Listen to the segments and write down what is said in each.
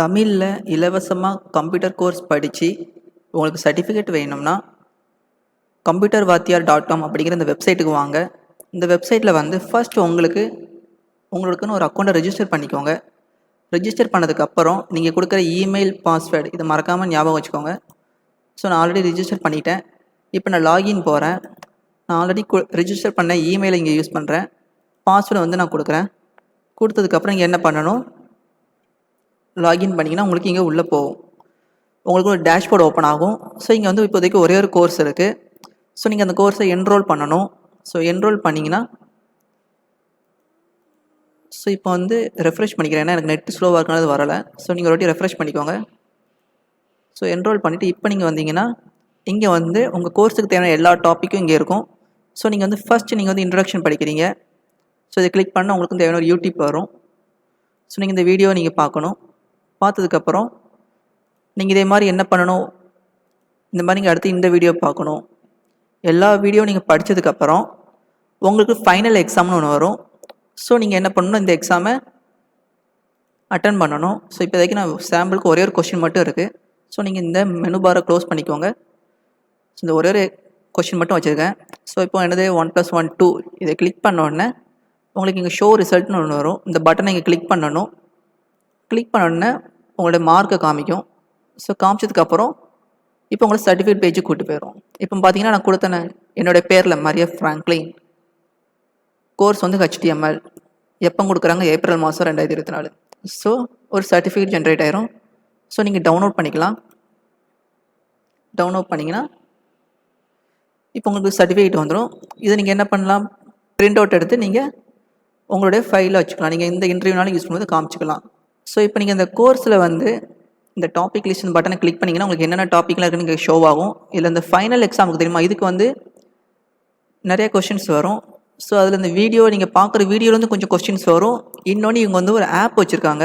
தமிழில் இலவசமாக computer course படித்து உங்களுக்கு சர்டிஃபிகேட் வேணும்னா கம்ப்யூட்டர் வாத்தியார் டாட் காம் அப்படிங்கிற இந்த வெப்சைட்டுக்கு வாங்க. இந்த வெப்சைட்டில் வந்து ஃபர்ஸ்ட் உங்களுக்கு உங்களுக்குன்னு ஒரு அக்கௌண்ட்டை ரெஜிஸ்டர் பண்ணிக்கோங்க. ரெஜிஸ்டர் பண்ணதுக்கப்புறம் நீங்கள் கொடுக்குற இமெயில் பாஸ்வேர்டு இதை மறக்காமல் ஞாபகம் வச்சுக்கோங்க. ஸோ நான் ஆல்ரெடி ரிஜிஸ்டர் பண்ணிட்டேன். இப்போ நான் லாகின் போகிறேன் நான் ஆல்ரெடி ரிஜிஸ்டர் பண்ண இமெயிலை இங்கே யூஸ் பண்ணுறேன் பாஸ்வேர்டு வந்து நான் கொடுக்குறேன். கொடுத்ததுக்கப்புறம் இங்கே என்ன பண்ணணும்? லாகின் பண்ணிங்கன்னா உங்களுக்கு இங்கே உள்ளே போகும். உங்களுக்கு ஒரு டேஷ்போர்டு ஓப்பன் ஆகும். ஸோ இங்கே வந்து இப்போதைக்கு ஒரே ஒரு கோர்ஸ் இருக்குது ஸோ நீங்கள் அந்த கோர்ஸை என்ரோல் பண்ணணும். ஸோ என்ரோல் பண்ணிங்கன்னா ஸோ இப்போ வந்து ரெஃப்ரெஷ் பண்ணிக்கிறேன். ஏன்னா எனக்கு நெட் ஸ்லோவாக இருக்கனால வரலை. ஸோ நீங்கள் ஒரு வாட்டி ரெஃப்ரெஷ் பண்ணிக்கோங்க. ஸோ என்ரோல் பண்ணிவிட்டு இப்போ நீங்கள் வந்தீங்கன்னா இங்கே வந்து உங்கள் கோர்ஸுக்கு தேவையான எல்லா டாப்பிக்கும் இங்கே இருக்கும். ஸோ நீங்கள் வந்து ஃபஸ்ட்டு நீங்கள் வந்து இன்ட்ரடக்ஷன் படிக்கிறீங்க. ஸோ இதை கிளிக் பண்ணால் உங்களுக்கு தேவையான ஒரு யூடியூப் வரும். ஸோ நீங்கள் இந்த வீடியோ நீங்கள் பார்க்கணும். பார்த்ததுக்கப்புறம் நீங்கள் இதே மாதிரி என்ன பண்ணணும்? இந்த மாதிரி நீங்கள் அடுத்து இந்த வீடியோ பார்க்கணும். எல்லா வீடியோ நீங்கள் படித்ததுக்கப்புறம் உங்களுக்கு ஃபைனல் எக்ஸாம்னு ஒன்று வரும். ஸோ நீங்கள் என்ன பண்ணணும்? இந்த எக்ஸாமை அட்டன் பண்ணணும். ஸோ இப்போதைக்கு நான் சாம்பிளுக்கு ஒரே ஒரு கொஷின் மட்டும் இருக்குது ஸோ நீங்கள் இந்த மெனு பாரை க்ளோஸ் பண்ணிக்கோங்க. ஸோ இந்த ஒரே ஒரு கொஷின் மட்டும் வச்சுருக்கேன். ஸோ இப்போ என்னது? ஒன் ப்ளஸ் ஒன் டூ இதை கிளிக் பண்ண உடனே உங்களுக்கு இங்கே ஷோ ரிசல்ட்னு ஒன்று வரும். இந்த பட்டனை இங்கே கிளிக் பண்ணணும். கிளிக் பண்ண உங்களோட உங்களுடைய மார்க்கை காமிக்கும். ஸோ காமிச்சதுக்கப்புறம் இப்போ உங்களை சர்டிஃபிகேட் பேஜுக்கு கூட்டு போயிடும் இப்போ பார்த்தீங்கன்னா நான் கொடுத்தன என்னோடய பேரில் மரியா ஃப்ராங்க்லின் கோர்ஸ் வந்து ஹெச்டிஎம்எல் எப்போ கொடுக்குறாங்க? ஏப்ரல் மாதம் ரெண்டாயிரத்தி இருபத்தி நாலு. ஸோ ஒரு சர்டிஃபிகேட் ஜென்ரேட் ஆயிரும். ஸோ நீங்கள் டவுன்லோட் பண்ணிக்கலாம். டவுன்லோட் பண்ணிங்கன்னா இப்போ உங்களுக்கு சர்டிஃபிகேட் வந்துடும் இதை நீங்கள் என்ன பண்ணலாம்? பிரிண்ட் அவுட் எடுத்து நீங்கள் உங்களுடைய ஃபைலில் வச்சுக்கலாம். நீங்கள் இந்த இன்டர்வியூனாலும் யூஸ் பண்ணும்போது காமிச்சிக்கலாம். ஸோ இப்போ நீங்கள் இந்த கோர்ஸில் வந்து இந்த டாபிக் லிஸ்ட் பட்டனை கிளிக் பண்ணிங்கன்னா உங்களுக்கு என்னென்ன டாப்பிக்லாம் இருக்குன்னு இங்கே ஷோ ஆகும். இதில் இந்த ஃபைனல் எக்ஸாமுக்கு தெரியுமா? இதுக்கு வந்து நிறைய கொஷின்ஸ் வரும். ஸோ அதில் இந்த வீடியோ நீங்கள் பார்க்குற வீடியோலேருந்து கொஞ்சம் கொஸ்டின்ஸ் வரும். இன்னொன்று இவங்க வந்து ஒரு ஆப் வச்சுருக்காங்க.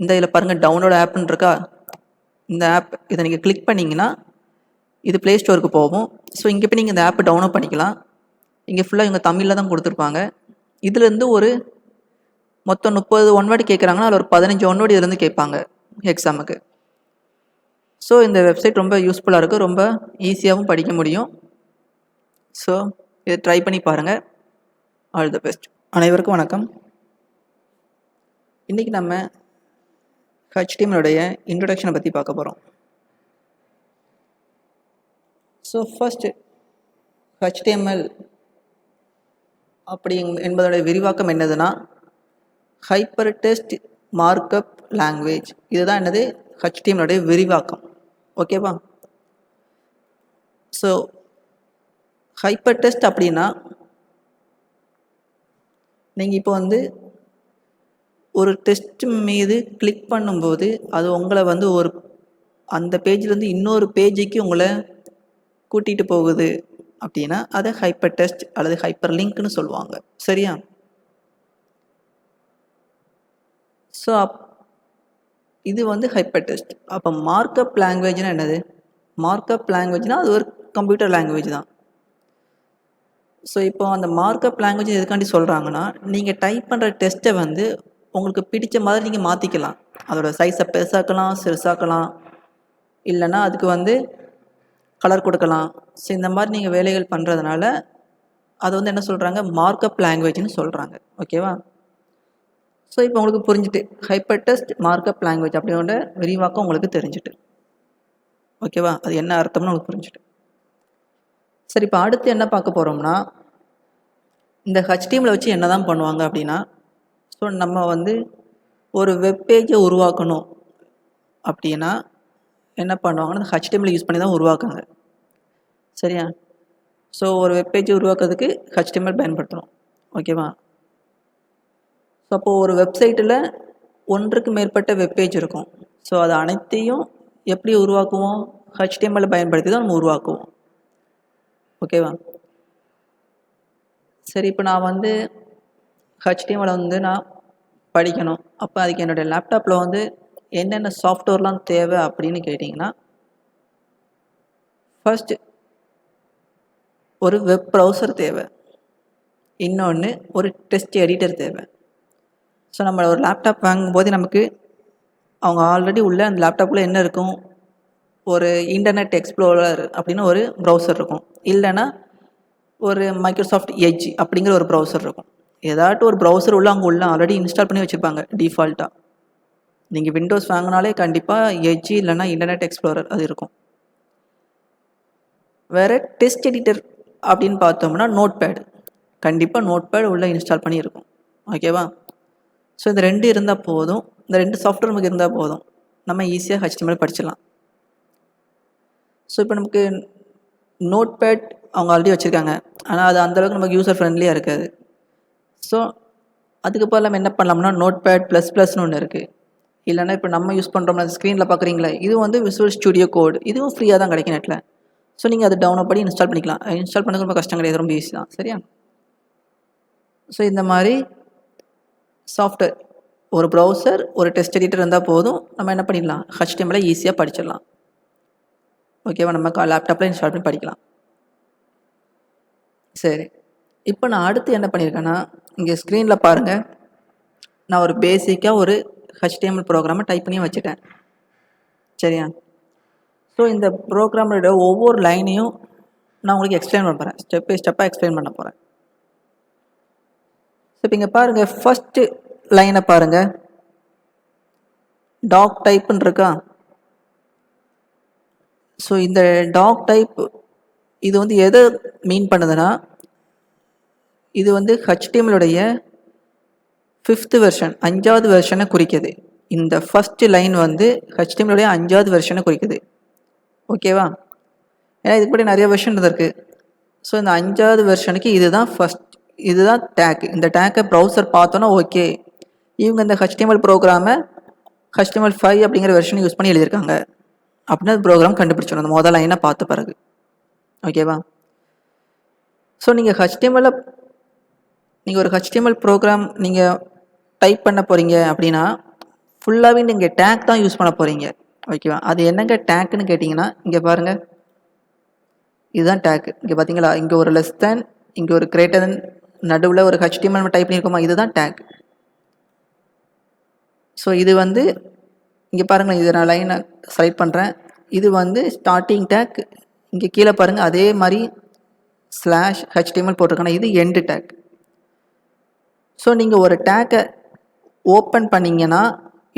இந்த இதில் பாருங்கள் டவுன்லோட் ஆப்னு இருக்கா? இந்த ஆப் இதை நீங்கள் கிளிக் பண்ணிங்கன்னா இது ப்ளே ஸ்டோருக்கு போகும். ஸோ இங்கே போய் நீங்கள் இந்த ஆப்பை டவுன்லோட் பண்ணிக்கலாம். இங்கே ஃபுல்லாக இவங்க தமிழில் தான் கொடுத்துருப்பாங்க. இதுலேருந்து ஒரு மொத்தம் முப்பது ஒன் வேர்டு கேட்குறாங்கன்னா அதில் ஒரு பதினஞ்சு ஒன் வேர்டு இதுலேருந்து கேட்பாங்க எக்ஸாமுக்கு ஸோ இந்த வெப்சைட் ரொம்ப யூஸ்ஃபுல்லாக இருக்குது ரொம்ப ஈஸியாகவும் படிக்க முடியும். ஸோ இதை ட்ரை பண்ணி பாருங்கள் ஆல் த பெஸ்ட் அனைவருக்கும் வணக்கம். இன்றைக்கி நம்ம ஹெச்டிஎம்எலுடைய இன்ட்ரடக்ஷனை பற்றி பார்க்க போகிறோம் ஸோ ஃபஸ்ட்டு ஹெச்டிஎம்எல் அப்படி என்பதோடைய விரிவாக்கம் என்னதுன்னா ஹைப்பர் டெஸ்ட் மார்க்கப் லாங்குவேஜ் இதுதான் என்னது? ஹெச்டிஎம்னுடைய விரிவாக்கம். ஓகேவா ஸோ ஹைப்பர் டெஸ்ட் அப்படின்னா நீங்கள் இப்போ வந்து ஒரு டெஸ்ட் மீது கிளிக் பண்ணும்போது அது உங்களை வந்து ஒரு அந்த பேஜ்லேருந்து இன்னொரு பேஜுக்கு உங்களை கூட்டிகிட்டு போகுது அப்படின்னா அதை ஹைப்பர் டெஸ்ட் அல்லது ஹைப்பர் லிங்க்னு சொல்லுவாங்க. சரியா? ஸோ அப் இது வந்து ஹைப்பர் டெஸ்ட் அப்போ மார்க்கப் லாங்குவேஜ்னால் என்னது? மார்க்கப் லாங்குவேஜ்னால் அது ஒரு கம்ப்யூட்டர் லாங்குவேஜ் தான். ஸோ இப்போ அந்த மார்க்கப் லாங்குவேஜ் எதுக்காண்டி சொல்கிறாங்கன்னா நீங்கள் டைப் பண்ணுற டெஸ்ட்டை வந்து உங்களுக்கு பிடிச்ச மாதிரி நீங்கள் மாற்றிக்கலாம் அதோட சைஸை பெருசாக்கலாம் சிறுசாக்கலாம். இல்லைன்னா அதுக்கு வந்து கலர் கொடுக்கலாம். ஸோ இந்த மாதிரி நீங்கள் வேலைகள் பண்ணுறதுனால அது வந்து என்ன சொல்கிறாங்க மார்க்கப் லாங்குவேஜ்னு சொல்கிறாங்க ஓகேவா ஸோ இப்போ உங்களுக்கு புரிஞ்சுட்டு ஹைப்பர் டெஸ்ட் மார்க்கப் லாங்குவேஜ் அப்படின்னு விரிவாக்கம் உங்களுக்கு தெரிஞ்சுட்டு. ஓகேவா அது என்ன அர்த்தம்னு உங்களுக்கு புரிஞ்சுட்டு. சரி இப்போ அடுத்து என்ன பார்க்க போகிறோம்னா இந்த ஹெச்டிஎம்மில் வச்சு என்ன தான் பண்ணுவாங்க அப்படின்னா ஸோ நம்ம வந்து ஒரு வெப்பேஜை உருவாக்கணும் அப்படின்னா என்ன பண்ணுவாங்கன்னா இந்த ஹெச்டிஎம்மில் யூஸ் பண்ணி தான் உருவாக்குங்க சரியா? ஸோ ஒரு வெப்பேஜை உருவாக்குறதுக்கு ஹெச்டிஎம்எல் பயன்படுத்துகிறோம் ஓகேவா ஸோ அப்போது ஒரு வெப்சைட்டில் ஒன்றுக்கு மேற்பட்ட வெப்பேஜ் இருக்கும். ஸோ அது அனைத்தையும் எப்படி உருவாக்குவோம்? ஹெச்டிஎம்எல் பயன்படுத்தி தான் நம்ம உருவாக்குவோம். ஓகேவா சரி இப்போ நான் வந்து ஹெச்டிஎம்எல் வந்து நான் படிக்கணும். அப்போ அதுக்கு என்னுடைய லேப்டாப்பில் வந்து என்னென்ன சாஃப்ட்வேர்லாம் தேவை அப்படின்னு கேட்டிங்கன்னா ஃபஸ்ட்டு ஒரு வெப் ப்ரௌசர் தேவை. இன்னொன்று ஒரு டெஸ்ட் எடிட்டர் தேவை. ஸோ நம்ம ஒரு லேப்டாப் வாங்கும்போது நமக்கு அவங்க ஆல்ரெடி உள்ள அந்த லேப்டாப்பில் என்ன இருக்கும்? ஒரு இன்டர்நெட் எக்ஸ்ப்ளோரர் அப்படின்னு ஒரு ப்ரௌசர் இருக்கும். இல்லைன்னா ஒரு மைக்ரோசாஃப்ட் எஜ் அப்படிங்கிற ஒரு ப்ரௌசர் இருக்கும். ஏதாட்டும் ஒரு ப்ரௌசர் உள்ள அவங்க உள்ள ஆல்ரெடி இன்ஸ்டால் பண்ணி வச்சுருப்பாங்க டிஃபால்ட்டாக நீங்கள் விண்டோஸ் வாங்கினாலே கண்டிப்பாக எஜ் இல்லைன்னா இன்டர்நெட் எக்ஸ்ப்ளோரர் அது இருக்கும். வேறு டெஸ்ட் எடிட்டர் அப்படின்னு பார்த்தோம்னா நோட் பேடு கண்டிப்பாக நோட் பேடு உள்ளே இன்ஸ்டால் பண்ணியிருக்கும். ஓகேவா ஸோ இந்த ரெண்டு இருந்தால் போதும். இந்த ரெண்டு சாஃப்ட்வேர் நமக்கு இருந்தால் போதும். நம்ம ஈஸியாக ஹெச்டிஎம்எல் படிச்சிடலாம். ஸோ இப்போ நமக்கு நோட் பேட் அவங்க ஆல்ரெடி வச்சுருக்காங்க. ஆனால் அது அந்தளவுக்கு நமக்கு யூசர் ஃப்ரெண்ட்லியாக இருக்காது. ஸோ அதுக்கப்புறம் நம்ம என்ன பண்ணலாம்னா நோட் பேட் ப்ளஸ் ப்ளஸ்னு ஒன்று இருக்குது இல்லைன்னா இப்போ நம்ம யூஸ் பண்ணுறோம்ல ஸ்க்ரீனில் பார்க்குறீங்களே இது வந்து விசுவல் ஸ்டுடியோ கோட் இதுவும் ஃப்ரீயாக தான் கிடைக்கும் நெட்டில் ஸோ நீங்கள் அதை டவுன்லோட் பண்ணி இன்ஸ்டால் பண்ணிக்கலாம். இன்ஸ்டால் பண்ணுறது ரொம்ப கஷ்டம் கிடையாது ரொம்ப ஈஸி தான். சரியா? ஸோ இந்த மாதிரி சாஃப்ட்வேர் ஒரு ப்ரௌசர் ஒரு டெஸ்ட் எடிட்டர் இருந்தால் போதும். நம்ம என்ன பண்ணிடலாம்? ஹச்டிஎம்எல் ஈஸியாக படிச்சிடலாம். ஓகேவா நம்ம லேப்டாப்பில் இன்ஸ்டால் பண்ணி படிக்கலாம். சரி. இப்போ நான் அடுத்து என்ன பண்ணியிருக்கேன்னா இங்கே ஸ்க்ரீனில் பாருங்கள் நான் ஒரு பேசிக்காக ஒரு ஹெச்டிஎம்எல் ப்ரோக்ராமை டைப் பண்ணி வச்சுட்டேன். சரியா? ஸோ இந்த ப்ரோக்ராமோட ஒவ்வொரு லைனையும் நான் உங்களுக்கு எக்ஸ்பிளைன் பண்ண போகிறேன் ஸ்டெப் பை ஸ்டெப்பாக எக்ஸ்பிளைன் பண்ண போகிறேன் ஸோ இப்போ இங்கே பாருங்கள் ஃபஸ்ட்டு லைனை பாருங்கள் டாக் டைப்புன்னு இருக்கா? ஸோ இந்த டாக் டைப் இது வந்து எதை மீன் பண்ணுதுன்னா இது வந்து ஹச்டிஎம்எலுடைய ஃபிஃப்த்து வெர்ஷன் அஞ்சாவது வெர்ஷனை குறிக்குது. இந்த ஃபஸ்ட்டு லைன் வந்து ஹச்டிஎம்எலுடைய அஞ்சாவது வெர்ஷனை குறிக்குது. ஓகேவா ஏன்னா இதுக்கு படி நிறைய வெர்ஷன் இருந்திருக்கு. ஸோ இந்த அஞ்சாவது வெர்ஷனுக்கு இதுதான் ஃபஸ்ட் இதுதான் டேக் இந்த டேக்கை ப்ரௌசர் பார்த்தோன்னா ஓகே இவங்க இந்த ஹெச்டிஎம்எல் ப்ரோக்ராமை ஹெச்டிஎம்எல் ஃபைவ் அப்படிங்கிற வெர்ஷன் யூஸ் பண்ணி எழுதியிருக்காங்க. அப்படின்னு ப்ரோக்ராம் கண்டுபிடிச்சிடும் அந்த முதல் லைனை பார்த்த பிறகு. ஓகேவா ஸோ நீங்கள் ஹெச்டிஎம்எல்ல நீங்கள் ஒரு ஹெச்டிஎம்எல் ப்ரோக்ராம் நீங்கள் டைப் பண்ண போகிறீங்க அப்படின்னா ஃபுல்லாகவே நீங்கள் டேக் தான் யூஸ் பண்ண போகிறீங்க ஓகேவா அது என்னங்க டேக்குன்னு கேட்டிங்கன்னா இங்கே பாருங்கள் இதுதான் டேக் இங்கே பார்த்தீங்களா இங்கே ஒரு லெஸ் தேன் இங்கே ஒரு கிரேட்டர் தென் நடுவில் ஒரு ஹெச்டிஎம்எல் நம்ம டைப் பண்ணியிருக்கோமா இதுதான் டேக் ஸோ இது வந்து இங்கே பாருங்களேன் இதை நான் லைனை செலக்ட் பண்ணுறேன் இது வந்து ஸ்டார்டிங் டேக் இங்கே கீழே பாருங்கள் அதே மாதிரி ஸ்லாஷ் ஹெச்டிஎம்எல் போட்டிருக்கேன் இது எண்டு டேக் ஸோ நீங்கள் ஒரு டேக்கை ஓப்பன் பண்ணிங்கன்னா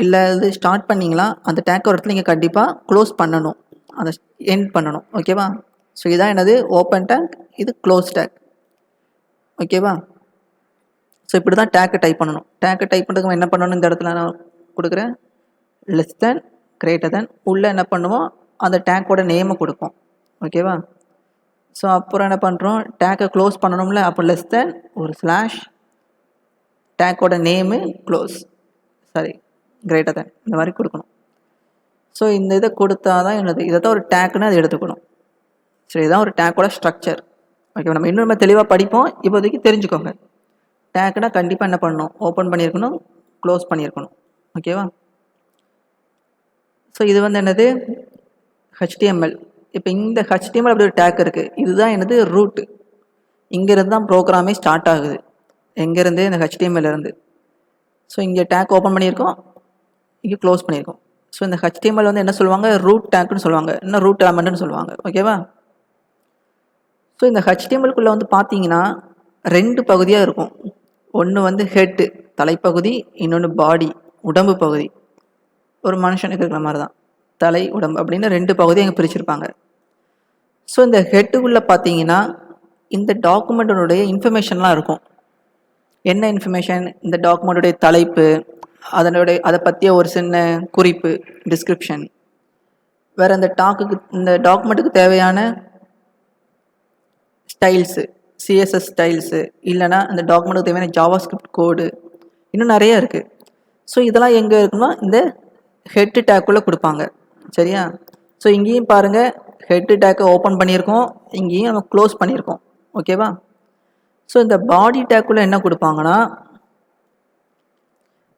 இல்லை இது ஸ்டார்ட் பண்ணிங்களா அந்த டேக்கை ஒரு இடத்துல நீங்கள் கண்டிப்பாக க்ளோஸ் பண்ணணும். அதை எண்ட் பண்ணணும். ஓகேவா ஸோ இதான் என்னது? ஓப்பன் டேக் இது க்ளோஸ் டேக் ஓகேவா ஸோ இப்படி தான் டேக்கை டைப் பண்ணணும். டேக்கை டைப் பண்ணுறதுக்கு என்ன பண்ணணும்? இந்த இடத்துல நான் கொடுக்குறேன். லெஸ் தென் கிரேட்டர் தென் உள்ளே என்ன பண்ணுவோம்? அந்த டேக்கோட நேமை கொடுப்போம். ஓகேவா ஸோ அப்புறம் என்ன பண்ணுறோம் டேக்கை க்ளோஸ் பண்ணணும்ல? அப்போ லெஸ் தென் ஒரு slash டேக்கோட name close sorry greater than இந்த மாதிரி கொடுக்கணும். ஸோ இந்த இதை கொடுத்தா தான் என்னது? இதை தான் ஒரு டேக்குன்னு அதை எடுத்துக்கணும். ஸோ இதுதான் ஒரு டேக்கோட ஸ்ட்ரக்சர் ஓகே நம்ம இன்னும் நம்ம தெளிவாக படிப்போம். இப்போதைக்கு தெரிஞ்சுக்கோங்க. டேக்குனா கண்டிப்பாக என்ன பண்ணணும்? ஓப்பன் பண்ணியிருக்கணும் க்ளோஸ் பண்ணியிருக்கணும். ஓகேவா ஸோ இது வந்து என்னது? ஹெச்டிஎம்எல் இப்போ இந்த ஹெச்டிஎம்எல் அப்படி ஒரு டேக் இருக்குது இதுதான் என்னது? ரூட்டு இங்கேருந்து தான் ப்ரோக்ராமே ஸ்டார்ட் ஆகுது. எங்கேருந்து? இந்த ஹெச்டிஎம்எல்லேருந்து இருந்து. ஸோ இங்கே டேக் ஓப்பன் பண்ணியிருக்கோம். இங்கே க்ளோஸ் பண்ணியிருக்கோம். ஸோ இந்த ஹெச்டிஎம்எல் வந்து என்ன சொல்லுவாங்க? ரூட் டேக்குன்னு சொல்லுவாங்க. இன்னும் ரூட் எலமெண்ட்டுன்னு சொல்லுவாங்க. ஓகேவா ஸோ இந்த ஹெச்டிஎம்எல்குள்ளே வந்து பார்த்தீங்கன்னா ரெண்டு பகுதியாக இருக்கும். ஒன்று வந்து ஹெட்டு தலைப்பகுதி இன்னொன்று பாடி உடம்பு பகுதி. ஒரு மனுஷனுக்கு இருக்கிற மாதிரி தான் தலை உடம்பு அப்படின்னு ரெண்டு பகுதி அங்கே பிரிச்சிருப்பாங்க. ஸோ இந்த ஹெட்டுக்குள்ளே பார்த்தீங்கன்னா இந்த டாக்குமெண்ட்டோடைய இன்ஃபர்மேஷன்லாம் இருக்கும். என்ன இன்ஃபர்மேஷன் இந்த டாக்குமெண்ட்டுடைய தலைப்பு அதனுடைய அதை பற்றிய ஒரு சின்ன குறிப்பு டிஸ்கிரிப்ஷன் வேறு அந்த டாக்குக்கு இந்த டாக்குமெண்ட்டுக்கு தேவையான ஸ்டைல்ஸு சிஎஸ்எஸ் ஸ்டைல்ஸு இல்லைனா அந்த டாக்குமெண்ட்டுக்கு தேவையான ஜாவா ஸ்கிரிப்ட் கோடு இன்னும் நிறையா இருக்குது ஸோ இதெல்லாம் எங்கே இருக்குன்னா இந்த ஹெட்டு டேக்குள்ளே கொடுப்பாங்க. சரியா? ஸோ இங்கேயும் பாருங்கள் ஹெட்டு டேக்கை ஓப்பன் பண்ணியிருக்கோம். இங்கேயும் நம்ம க்ளோஸ் பண்ணியிருக்கோம். ஓகேவா ஸோ இந்த பாடி டேக்குள்ளே என்ன கொடுப்பாங்கன்னா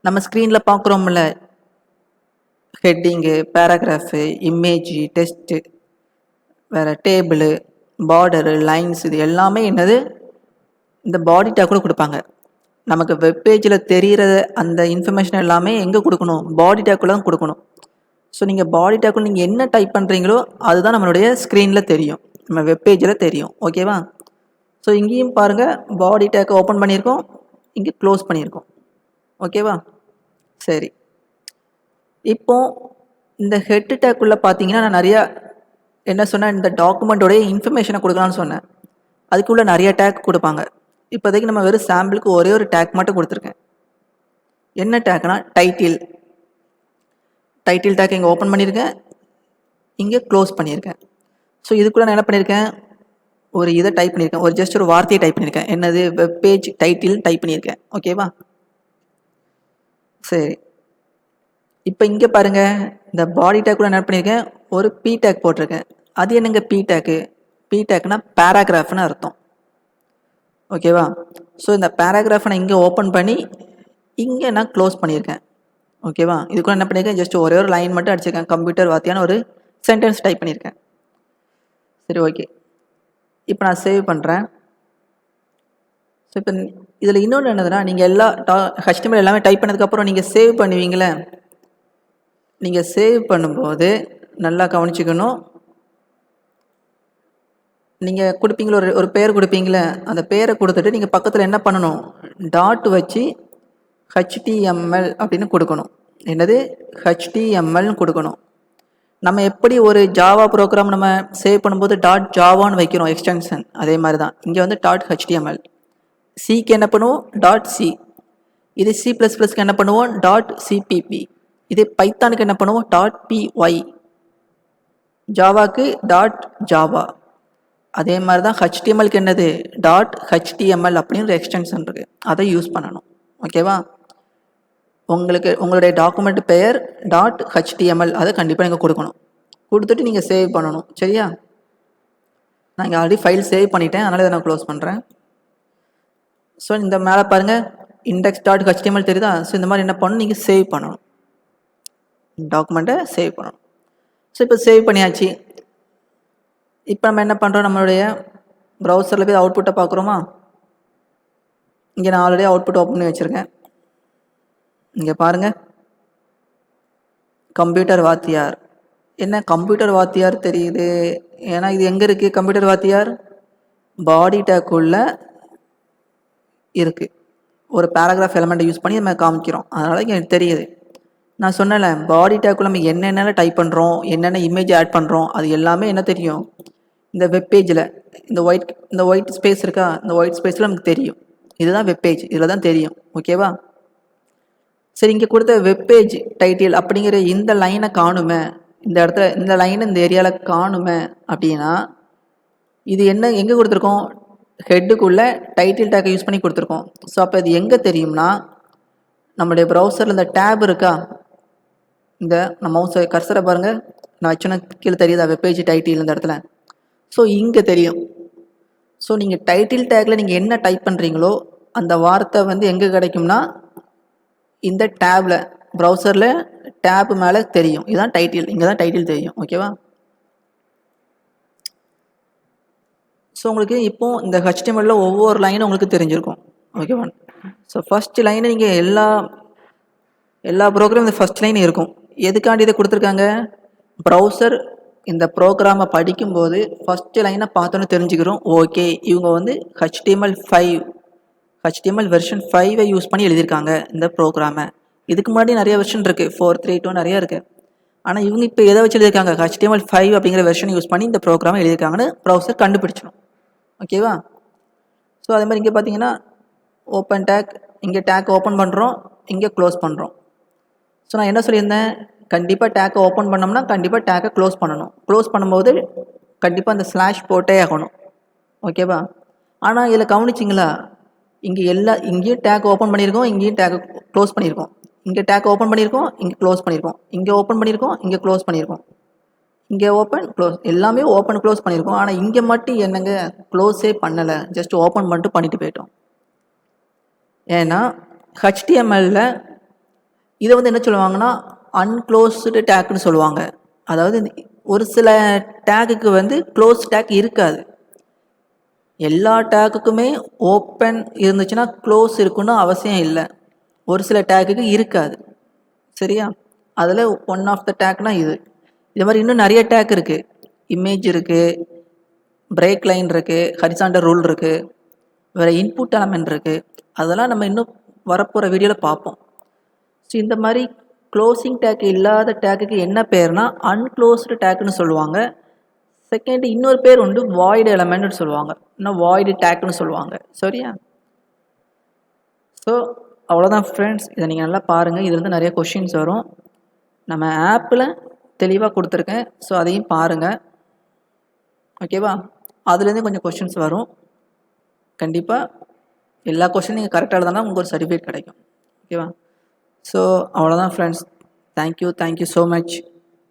நம்ம ஸ்க்ரீனில் பார்க்குறோம்ல ஹெட்டிங்கு பேராகிராஃபு இமேஜி டெஸ்ட்டு வேறு டேபிளு பார்டரு லைன்ஸ் இது எல்லாமே என்னது? இந்த பாடி டேக்குள்ள கொடுப்பாங்க. நமக்கு வெப்பேஜில் தெரிகிற அந்த இன்ஃபர்மேஷன் எல்லாமே எங்கே கொடுக்கணும்? பாடி டேக்கில் தான் கொடுக்கணும். ஸோ நீங்கள் பாடி டேக்கில் நீங்கள் என்ன டைப் பண்ணுறீங்களோ அதுதான் நம்மளுடைய ஸ்க்ரீனில் தெரியும். நம்ம வெப்பேஜில் தெரியும். ஓகேவா ஸோ இங்கேயும் பாருங்கள் பாடி டேக்கை ஓப்பன் பண்ணியிருக்கோம். இங்கே க்ளோஸ் பண்ணியிருக்கோம். ஓகேவா சரி. இப்போது இந்த ஹெட் டேக்குள்ளே பார்த்தீங்கன்னா நான் நிறையா என்ன சொன்னேன் இந்த டாக்குமெண்ட்டோடைய இன்ஃபர்மேஷனை கொடுக்கலான்னு சொன்னேன். அதுக்குள்ளே நிறைய டேக் கொடுப்பாங்க. இப்போதைக்கு நம்ம வெறும் சாம்பிளுக்கு ஒரே ஒரு டேக் மட்டும் கொடுத்துருக்கேன். என்ன டேக்னா டைட்டில் டைட்டில் டேக் இங்கே ஓப்பன் பண்ணியிருக்கேன் இங்கே க்ளோஸ் பண்ணியிருக்கேன் ஸோ இதுக்குள்ளே நான் என்ன பண்ணியிருக்கேன் ஒரு இதை டைப் பண்ணியிருக்கேன் ஒரு ஜஸ்ட் ஒரு வார்த்தையை டைப் பண்ணியிருக்கேன் என்னது? வெப் பேஜ் டைட்டில் டைப் பண்ணியிருக்கேன் ஓகேவா சரி. இப்போ இங்கே பாருங்கள் இந்த பாடி டேக்குள்ள என்ன பண்ணியிருக்கேன் ஒரு பி டேக் போட்டிருக்கேன். அது என்னங்க பிடேக்கு டேக்கு பேராகிராஃப்னு அர்த்தம். ஓகேவா ஸோ இந்த பேராகிராஃபை நான் இங்கே ஓப்பன் பண்ணி இங்கே நான் க்ளோஸ் பண்ணியிருக்கேன். ஓகேவா இதுக்குள்ள என்ன பண்ணியிருக்கேன்? ஜஸ்ட் ஒரே ஒரு லைன் மட்டும் அடிச்சிருக்கேன். கம்ப்யூட்டர் வாத்தியான ஒரு சென்டென்ஸ் டைப் பண்ணியிருக்கேன். சரி ஓகே இப்போ நான் சேவ் பண்ணுறேன் ஸோ இப்போ இதில் இன்னொன்று என்னதுன்னா நீங்கள் எல்லா டா HTML எல்லாமே டைப் பண்ணதுக்கப்புறம் நீங்கள் சேவ் பண்ணுவீங்களே? நீங்கள் சேவ் பண்ணும்போது நல்லா கவனிச்சுக்கணும். நீங்கள் கொடுப்பீங்களா ஒரு ஒரு பேர் கொடுப்பீங்களே அந்த பேரை கொடுத்துட்டு நீங்கள் பக்கத்தில் என்ன பண்ணணும்? டாட் வச்சு ஹெச்டிஎம்எல் அப்படின்னு கொடுக்கணும். என்னது? ஹெச்டிஎம்எல்னு கொடுக்கணும். நம்ம எப்படி ஒரு ஜாவா ப்ரோக்ராம் நம்ம சேவ் பண்ணும்போது டாட் ஜாவான்னு வைக்கிறோம் எக்ஸ்டென்ஷன் அதே மாதிரி தான் இங்கே வந்து டாட் ஹெச்டிஎம்எல் சிக்கு என்ன பண்ணுவோம்? டாட் சி இது சி ப்ளஸ் ப்ளஸ்க்கு என்ன பண்ணுவோம்? டாட் சிபிபி இது பைத்தானுக்கு என்ன பண்ணுவோம்? டாட் பிஒய் ஜாவாக்கு டாட் ஜாவா அதே மாதிரி தான் ஹெச்டிஎம்எல்க்கு என்னது? டாட் ஹெச்டிஎம்எல் அப்படின்னு ஒரு எக்ஸ்டென்ஷன் இருக்குது அதை யூஸ் பண்ணணும். ஓகேவா உங்களுக்கு உங்களுடைய டாக்குமெண்ட் பெயர் டாட் ஹெச்டிஎம்எல் அதை கண்டிப்பாக நீங்கள் கொடுக்கணும். கொடுத்துட்டு நீங்கள் சேவ் பண்ணணும். சரியா? நான் இங்கே ஆல்ரெடி ஃபைல் சேவ் பண்ணிட்டேன். அதனால் இதை நான் க்ளோஸ் பண்ணுறேன் ஸோ இந்த மேலே பாருங்கள் இண்டெக்ஸ் டாட் ஹெச்டிஎம்எல் தெரியுதா? ஸோ இந்த மாதிரி என்ன பண்ணணும்? நீங்கள் சேவ் பண்ணணும். டாக்குமெண்ட்டை சேவ் பண்ணணும். ஸோ இப்போ சேவ் பண்ணியாச்சு. இப்போ நம்ம என்ன பண்ணுறோம் நம்மளுடைய ப்ரௌசரில் போய் அவுட்புட்டை பார்க்குறோமா? இங்கே நான் ஆல்ரெடி அவுட்புட் ஓப்பன் பண்ணி வச்சுருக்கேன். இங்கே பாருங்கள் கம்ப்யூட்டர் வாத்தியார். என்ன கம்ப்யூட்டர் வாத்தியார் தெரியுது? ஏன்னா இது எங்கே இருக்குது கம்ப்யூட்டர் வாத்தியார்? பாடி டேக்குள்ள இருக்குது ஒரு பேராகிராஃப் எலமெண்ட்டை யூஸ் பண்ணி நம்ம காமிக்கிறோம். அதனால் எனக்கு தெரியுது. நான் சொன்னேன்ல பாடி டேக்குள்ள நம்ம என்னென்ன டைப் பண்ணுறோம் என்னென்ன இமேஜ் ஆட் பண்ணுறோம் அது எல்லாமே என்ன தெரியும்? இந்த வெப்பேஜில் இந்த ஒயிட் இந்த ஒயிட் ஸ்பேஸ் இருக்கா? இந்த ஒயிட் ஸ்பேஸில் நமக்கு தெரியும். இதுதான் வெப்பேஜ் இதில் தான் தெரியும். ஓகேவா சரி இங்கே கொடுத்த வெப்பேஜ் டைட்டில் அப்படிங்கிற இந்த லைனை காணுமே. இந்த இடத்துல இந்த லைனை இந்த ஏரியாவில் காணுமே அப்படின்னா இது என்ன எங்கே கொடுத்துருக்கோம்? ஹெட்டுக்குள்ளே டைட்டில் டேக்கை யூஸ் பண்ணி கொடுத்துருக்கோம். ஸோ அப்போ இது எங்கே தெரியும்னா நம்மளுடைய ப்ரௌசரில் இந்த டேப் இருக்கா? இந்த நம்ம மவுஸை கர்சரை பாருங்கள் நான் வச்சோன்னா கீழே தெரியுதா வெப்பேஜ் டைட்டில் இந்த இடத்துல? ஸோ இங்கே தெரியும். ஸோ நீங்கள் டைட்டில் டேக்கில் நீங்கள் என்ன டைப் பண்ணுறீங்களோ அந்த வார்த்தை வந்து எங்கே கிடைக்கும்னா இந்த டேப்பில் ப்ரௌசரில் டேப் மேலே தெரியும். இதுதான் டைட்டில் இங்கே தான் டைட்டில் தெரியும் ஓகேவா ஸோ உங்களுக்கு இப்போ இந்த ஹெச்டிஎம்எல்ல ஒவ்வொரு லைனும் உங்களுக்கு தெரிஞ்சிருக்கும். ஓகேவா ஸோ ஃபஸ்ட் லைனை நீங்கள் எல்லா எல்லா ப்ரோக்ராம் இந்த ஃபஸ்ட் லைன் இருக்கும். எதுக்காண்டி இதை கொடுத்துருக்காங்க? ப்ரௌசர் இந்த ப்ரோக்ராமை படிக்கும்போது ஃபஸ்ட்டு லைனை பார்த்தோன்னு தெரிஞ்சுக்கிறோம். ஓகே இவங்க வந்து ஹெச்டிஎம்எல் ஃபைவ் ஹெச்டிஎம்எல் வெர்ஷன் ஃபைவை யூஸ் பண்ணி எழுதியிருக்காங்க இந்த ப்ரோக்ராமை இதுக்கு முன்னாடி நிறைய வெர்ஷன் இருக்குது ஃபோர் த்ரீ டூ நிறையா இருக்குது ஆனால் இவங்க இப்போ எதை வச்சு எழுதியிருக்காங்க? ஹெச்டிஎம்எல் ஃபைவ் அப்படிங்கிற வெர்ஷன் யூஸ் பண்ணி இந்த ப்ரோக்ராமை எழுதியிருக்காங்கன்னு ப்ரௌசர் கண்டுபிடிச்சிடும். ஓகேவா ஸோ அதே மாதிரி இங்கே பார்த்தீங்கன்னா ஓப்பன் டேக் இங்கே டேக் ஓப்பன் பண்ணுறோம் இங்கே க்ளோஸ் பண்ணுறோம் ஸோ நான் என்ன சொல்லியிருந்தேன்? கண்டிப்பாக டேக்கை ஓப்பன் பண்ணோம்னா கண்டிப்பாக டேக்கை க்ளோஸ் பண்ணணும். க்ளோஸ் பண்ணும்போது கண்டிப்பாக அந்த ஸ்லாஷ் போட்டே ஆகணும். ஓகேவா ஆனால் இதில் கவனிச்சிங்களா? இங்கே எல்லா இங்கேயும் டேக் ஓப்பன் பண்ணியிருக்கோம் இங்கேயும் டேக் க்ளோஸ் பண்ணியிருக்கோம். இங்கே டேக் ஓப்பன் பண்ணியிருக்கோம் இங்கே க்ளோஸ் பண்ணியிருக்கோம். இங்கே ஓப்பன் பண்ணியிருக்கோம் இங்கே க்ளோஸ் பண்ணியிருக்கோம். இங்கே ஓப்பன் க்ளோஸ் எல்லாமே ஓப்பன் க்ளோஸ் பண்ணியிருக்கோம். ஆனால் இங்கே மட்டும் என்னங்க? க்ளோஸே பண்ணலை. ஜஸ்ட் ஓப்பன் பண்ணிட்டு பண்ணிட்டு போயிட்டோம். ஏன்னா ஹெச்டிஎம்எல்ல இதை வந்து என்ன சொல்லுவாங்கன்னா அன்க்ளோஸ்டு டேக்னு சொல்லுவாங்க. அதாவது ஒரு சில டேக்குக்கு வந்து க்ளோஸ் டேக் இருக்காது. எல்லா டேக்குக்குமே ஓப்பன் இருந்துச்சுன்னா க்ளோஸ் இருக்குன்னு அவசியம் இல்லை. ஒரு சில டேக்குக்கு இருக்காது. சரியா? அதில் ஒன் ஆஃப் த டேக்னால் இது. இது மாதிரி இன்னும் நிறைய டேக் இருக்குது இமேஜ் இருக்குது பிரேக் லைன் இருக்குது ஹரிசாண்டர் ரூல் இருக்குது வேறு இன்புட் எலமெண்ட் இருக்குது அதெல்லாம் நம்ம இன்னும் வரப்போகிற வீடியோவில் பார்ப்போம். ஸோ இந்த மாதிரி க்ளோசிங் டேக் இல்லாத டேக்குக்கு என்ன பேர்னா அன்க்ளோஸ்டு டேக்குன்னு சொல்லுவாங்க. செகண்ட் இன்னொரு பேர் உண்டு வாய்டு எலமெண்ட்னு சொல்லுவாங்க. இன்னும் வாய்டு டேக்குன்னு சொல்லுவாங்க. சரியா? ஸோ அவ்வளோதான் ஃப்ரெண்ட்ஸ் இதை நீங்கள் நல்லா பாருங்கள் இதுலேருந்து நிறைய கொஷின்ஸ் வரும். நம்ம ஆப்பில் தெளிவாக கொடுத்துருக்கேன். ஸோ அதையும் பாருங்கள் ஓகேவா அதுலேருந்து கொஞ்சம் கொஷின்ஸ் வரும். கண்டிப்பாக எல்லா கொஷின் நீங்கள் கரெக்டாக எழுதினா உங்களுக்கு ஒரு சர்டிஃபிகேட் கிடைக்கும். ஓகேவா ஸோ அவ்வளோதான் friends thank you thank you so much